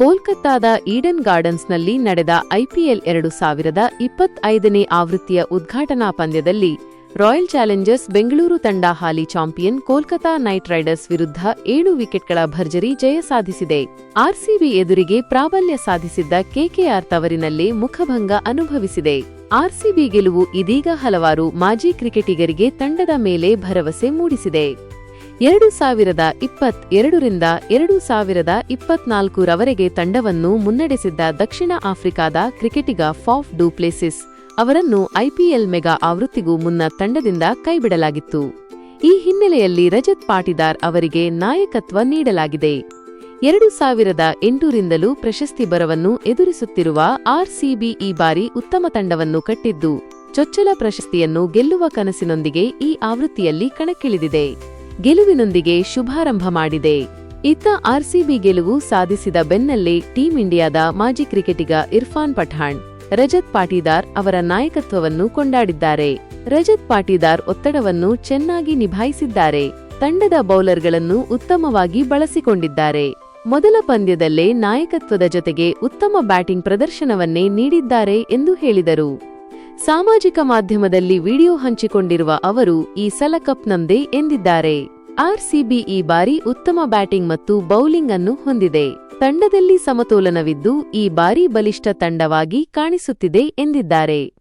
ಕೋಲ್ಕತ್ತಾದ Eden ಗಾರ್ಡನ್ಸ್ನಲ್ಲಿ ನಡೆದ IPL ಎರಡು ಸಾವಿರದ ಇಪ್ಪತ್ತೈದನೇ ಆವೃತ್ತಿಯ ಉದ್ಘಾಟನಾ ಪಂದ್ಯದಲ್ಲಿ ರಾಯಲ್ ಚಾಲೆಂಜರ್ಸ್ ಬೆಂಗಳೂರು ತಂಡ ಹಾಲಿ ಚಾಂಪಿಯನ್ ಕೋಲ್ಕತಾ ನೈಟ್ ರೈಡರ್ಸ್ ವಿರುದ್ಧ ಏಳು ವಿಕೆಟ್ಗಳ ಭರ್ಜರಿ ಜಯ ಸಾಧಿಸಿದೆ. ಆರ್ಸಿಬಿ ಎದುರಿಗೆ ಪ್ರಾಬಲ್ಯ ಸಾಧಿಸಿದ್ದ ಕೆಕೆಆರ್ ತವರಿನಲ್ಲೇ ಮುಖಭಂಗ ಅನುಭವಿಸಿದೆ. ಆರ್ಸಿಬಿ ಗೆಲುವು ಇದೀಗ ಹಲವಾರು ಮಾಜಿ ಕ್ರಿಕೆಟಿಗರಿಗೆ ತಂಡದ ಮೇಲೆ ಭರವಸೆ ಮೂಡಿಸಿದೆ. ಎರಡು ಸಾವಿರದ ಇಪ್ಪತ್ತ್ ಎರಡರಿಂದ ಎರಡು ಸಾವಿರದ ಇಪ್ಪತ್ನಾಲ್ಕರವರೆಗೆ ತಂಡವನ್ನು ಮುನ್ನಡೆಸಿದ್ದ ದಕ್ಷಿಣ ಆಫ್ರಿಕಾದ ಕ್ರಿಕೆಟಿಗ ಫಾಫ್ ಡೂಪ್ಲೆಸಿಸ್ ಅವರನ್ನು ಐಪಿಎಲ್ ಮೆಗಾ ಆವೃತ್ತಿಗೂ ಮುನ್ನ ತಂಡದಿಂದ ಕೈಬಿಡಲಾಗಿತ್ತು. ಈ ಹಿನ್ನೆಲೆಯಲ್ಲಿ ರಜತ್ ಪಾಟಿದಾರ್ ಅವರಿಗೆ ನಾಯಕತ್ವ ನೀಡಲಾಗಿದೆ. ಎರಡು ಸಾವಿರದ ಎಂಟರಿಂದಲೂ ಪ್ರಶಸ್ತಿ ಬರವನ್ನು ಎದುರಿಸುತ್ತಿರುವ ಆರ್ಸಿಬಿ ಈ ಬಾರಿ ಉತ್ತಮ ತಂಡವನ್ನು ಕಟ್ಟಿದ್ದು, ಚೊಚ್ಚಲ ಪ್ರಶಸ್ತಿಯನ್ನು ಗೆಲ್ಲುವ ಕನಸಿನೊಂದಿಗೆ ಈ ಆವೃತ್ತಿಯಲ್ಲಿ ಕಣಕ್ಕಿಳಿದಿದೆ. ಗೆಲುವಿನೊಂದಿಗೆ ಶುಭಾರಂಭ ಮಾಡಿದೆ. ಇತ್ತ ಆರ್ಸಿಬಿ ಗೆಲುವು ಸಾಧಿಸಿದ ಬೆನ್ನಲ್ಲೇ ಟೀಂ ಇಂಡಿಯಾದ ಮಾಜಿ ಕ್ರಿಕೆಟಿಗ ಇರ್ಫಾನ್ ಪಠಾಣ್, ರಜತ್ ಪಾಟೀದಾರ್ ಅವರ ನಾಯಕತ್ವವನ್ನು ಕೊಂಡಾಡಿದ್ದಾರೆ. ರಜತ್ ಪಾಟೀದಾರ್ ಒತ್ತಡವನ್ನು ಚೆನ್ನಾಗಿ ನಿಭಾಯಿಸಿದ್ದಾರೆ. ತಂಡದ ಬೌಲರ್ಗಳನ್ನು ಉತ್ತಮವಾಗಿ ಬಳಸಿಕೊಂಡಿದ್ದಾರೆ. ಮೊದಲ ಪಂದ್ಯದಲ್ಲೇ ನಾಯಕತ್ವದ ಜೊತೆಗೆ ಉತ್ತಮ ಬ್ಯಾಟಿಂಗ್ ಪ್ರದರ್ಶನವನ್ನೇ ನೀಡಿದ್ದಾರೆ ಎಂದು ಹೇಳಿದರು. ಸಾಮಾಜಿಕ ಮಾಧ್ಯಮದಲ್ಲಿ ವಿಡಿಯೋ ಹಂಚಿಕೊಂಡಿರುವ ಅವರು, ಈ ಸಲ ಕಪ್ನಂದೇ ಎಂದಿದ್ದಾರೆ. ಆರ್ಸಿಬಿ ಈ ಬಾರಿ ಉತ್ತಮ ಬ್ಯಾಟಿಂಗ್ ಮತ್ತು ಬೌಲಿಂಗ್ ಅನ್ನು ಹೊಂದಿದೆ. ತಂಡದಲ್ಲಿ ಸಮತೋಲನವಿದ್ದು, ಈ ಬಾರಿ ಬಲಿಷ್ಠ ತಂಡವಾಗಿ ಕಾಣಿಸುತ್ತಿದೆ ಎಂದಿದ್ದಾರೆ.